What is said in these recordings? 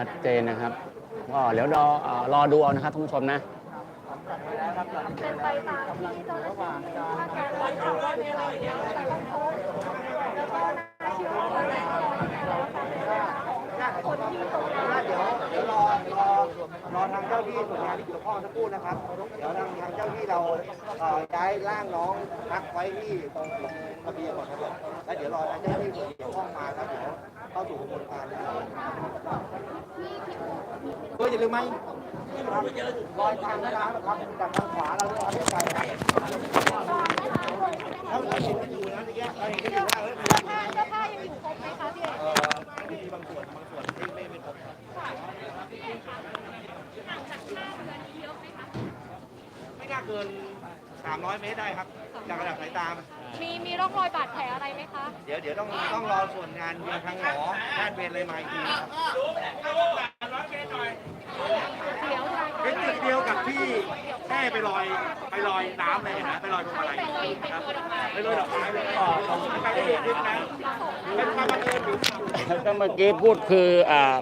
ชัดเจนนะครับก็เดี๋ยวรอเอ่อรอดูเอานะครับท่านผู้ชมนะ เป็นไปตามที่เจ้าหน้าที่คาดการณ์ไว้ค่ะว่าในรายเนี้จะต้องพบแล้วก็น่าเชื่อว่าจะแน่นอนแล้วค่ะในเรื่องของคนที่ตกงานเดี๋ยวเดี๋ยวรอรอรอทางเจ้าที่ส่วนงานที่เกี่ยวข้องสักครู่นะครับ เดี๋ยวทางทางเจ้าที่เราเอ่อย้ายร่างน้องพักไว้ที่ตรงระเบียงก่อนครับแล้วเดี๋ยวรอทางเจ้าที่ส่วนเกี่ยวข้องมาครับ เดี๋ยวเข้าสู่กระบวนการนะครับก็อย่าลืมไหมรอยทางนะครับครับจากทางขวาเราเนี่ยเอาที่ไปถ้าเราเห็นกันอยู่นะเมื่อกี้เราเห็นกันอยู่ว่าเออเสื้อผ้าเสื้อผ้ายังอยู่ครบไหมคะพี่เอกเอ่อมีบางส่วนบางส่วนที่ไม่ไม่ครบครับไม่น่าเกิน 300 เมตรได้ครับ จากระดับสายตา มีมีร่องรอยบาดแผลอะไรไหมคะเดี๋ยวเดี๋ยวต้องต้องรอส่วนงานทางหมอแพทย์เวรเลยมาอีกทีนะครับเดี๋ยวทางเป็นจุดเดียวกับที่แม่ไปลอยไปลอยน้ำเลยนะไปลอยพวงมาลัยครับไปลอยดอกไม้เลยต่อของการเกิดขึ้นนะเป็นความบังเอิญหรือก็เมื่อกี้พูดคืออ่า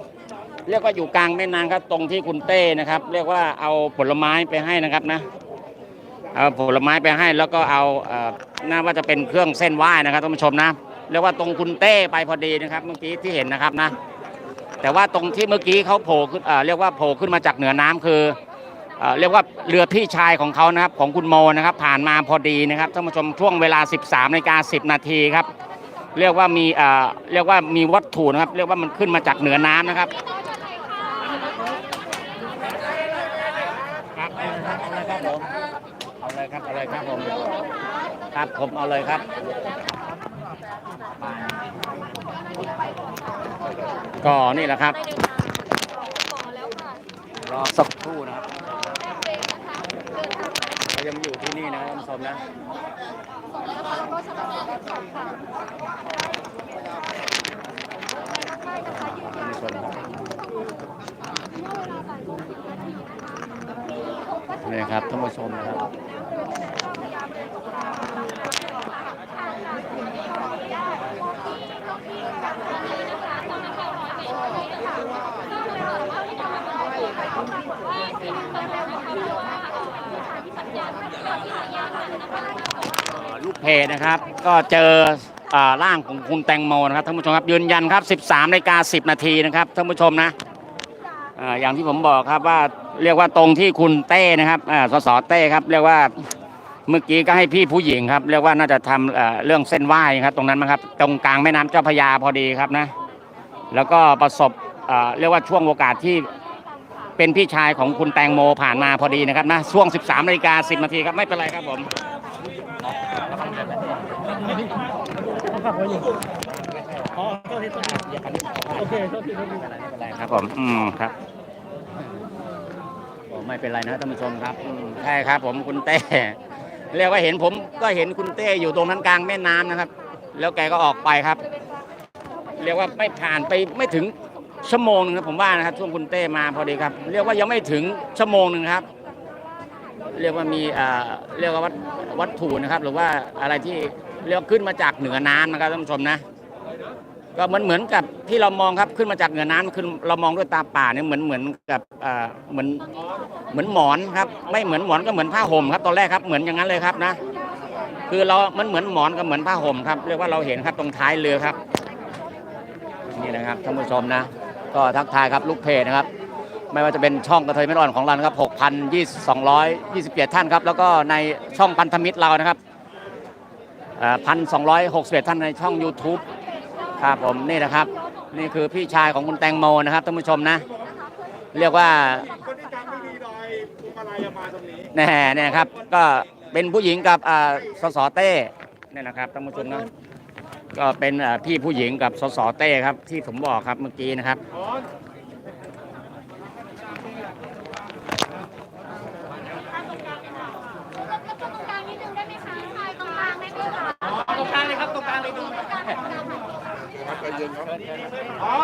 เรียกว่าอยู่กลางแม่น้ำครับ ตรงที่คุณเต้นะครับ เรียกว่าเอาผลไม้ไปให้นะครับนะ เอาผลไม้ไปให้แล้วก็เอาน่าว่าจะเป็นเครื่องเส้นไหว้นะครับท่านผู้ชมนะเรียกว่าตรงคุณเต้ไปพอดีนะครับ เมื่อกี้ที่เห็นนะครับนะ แต่ว่าตรงที่เมื่อกี้เขาโผล่ขึ้นเรียกว่าโผล่ขึ้นมาจากเหนือน้ำคือเรียกว่าเรือพี่ชายของเขานะครับของคุณโมนะครับ ผ่านมาพอดีนะครับท่านผู้ชมช่วงเวลา 13นาฬิกา10 นาทีครับ เรียกว่ามีเรียกว่ามีวัตถุนะครับ เรียกว่ามันขึ้นมาจากเหนือน้ำนะครับ เอาเลยครับเอาเลยครับผมครับผมเอาเลยครับ ก็นี่แหละครับ รอสักครู่นะครับเบรางมาเรายังอยู่ที่นี่นะครับท่านผู้ชมนะ นี่ครับท่านผู้ชมนะครับรูปเกิดแล้วนะคะเพราะว่าเอ่อสถานที่สัญญาณที่สัญญาณนะคะลูกเพจนะครับ ก็เจออ่าร่างของคุณแตงโมนะครับท่านผู้ชมครับยืนยันครับ 13นาฬิกา10 นาทีนะครับท่านผู้ชมนะ อย่างที่ผมบอกครับว่าเรียกว่าตรงที่คุณเต้นะครับสสเต้ครับ เรียกว่าเมื่อกี้ก็ให้พี่ผู้หญิงครับ เรียกว่าน่าจะทำเอ่อเรื่องเส้นไหว้ครับ ตรงนั้นนะครับ ตรงกลางแม่น้ำเจ้าพยาพอดีครับนะ แล้วก็ประสบเรียกว่าช่วงโอกาสที่เป็นพี่ชายของคุณแตงโมผ่านมาพอดีนะครับนะช่วง 13นาฬิกา10นาทีครับไม่เป็นไรครับผมอ๋อ โทษทีโทษทีโอเคโทษทีโทษทีไม่เป็นไรครับผมอืมครับโอ้ไม่เป็นไรนะท่านผู้ชมครับอืมใช่ครับ ผมคุณเต้เรียกว่าเห็นผมก็เห็นคุณเต้อยู่ตรงนั้นกลางแม่น้ำนะครับ แล้วแกก็ออกไปครับ เรียกว่าไม่ผ่านไปไม่ถึงชั่วโมงหนึงนะผมว่านะครับช่วงคุณเต้มาพอดีครับ เรียกว่ายังไม่ถึงชั่วโมงหนึ่งครับ เรียกว่ามีอ่าเรียกว่าวัตวัตถุนะครับ หรือว่าอะไรที่เรียกว่าขึ้นมาจากเหนือน้ำนะครับท่านผู้ชมนะ ก็เหมือนเหมือนกับที่เรามองครับขึ้นมาจากเหนือน้ำคือเรามองด้วยตาป่าเนี่ยเหมือนเหมือนกับอ่าเหมือนเหมือนหมอนครับ ไม่เหมือนหมอนก็เหมือนผ้าห่มครับตอนแรกครับเหมือนอย่างนั้นเลยครับนะ คือเรา มันเหมือนหมอนกับเหมือนผ้าห่มครับเรียกว่าเราเห็นครับตรงท้ายเรือครับ นี่นะครับท่านผู้ชมนะ ก็ทักทายครับลูกเพจนะครับ ไม่ว่าจะเป็นช่องกระเทยไม่ร้อนของเรานะครับ6,227ท่านครับ แล้วก็ในช่องพันธมิตรเรานะครับพันสองร้อยหกสิบเอ็ดท่านในช่อง YouTube ครับผมนี่นะครับ นี่คือพี่ชายของคุณแตงโมนะครับท่านผู้ชมนะ เรียกว่าคนที่จำไม่ดีลอยพวงมาลัยมาตรงนี้แน่เนี่ยครับ ก็เป็นผู้หญิงกับอ่าสสเต้เนี่ยนะครับท่านผู้ชมนะก็เป็นอ่าพี่ผู้หญิงกับสสเต้ครับที่ผมบอกครับเมื่อกี้นะครับ อ๋อแล้วตรงกลางนิดนึงได้ไหมคะถ่ายตรงกลางได้ไหมคะ ตรงกลางเลยครับตรงกลางเลยดู อ๋อ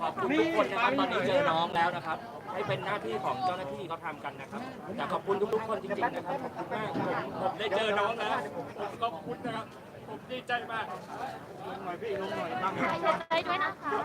ขอบคุณทุกคนนะครับตอนนี้เจอน้องแล้วนะครับ ให้เป็นหน้าที่ของเจ้าหน้าที่เขาทำกันนะครับอยากขอบคุณทุกๆคนจริงๆนะครับขอบคุณมากผมผมได้เจอน้องแล้วผมขอบคุณนะครับผมดีใจมากได้ด้วยนะคะ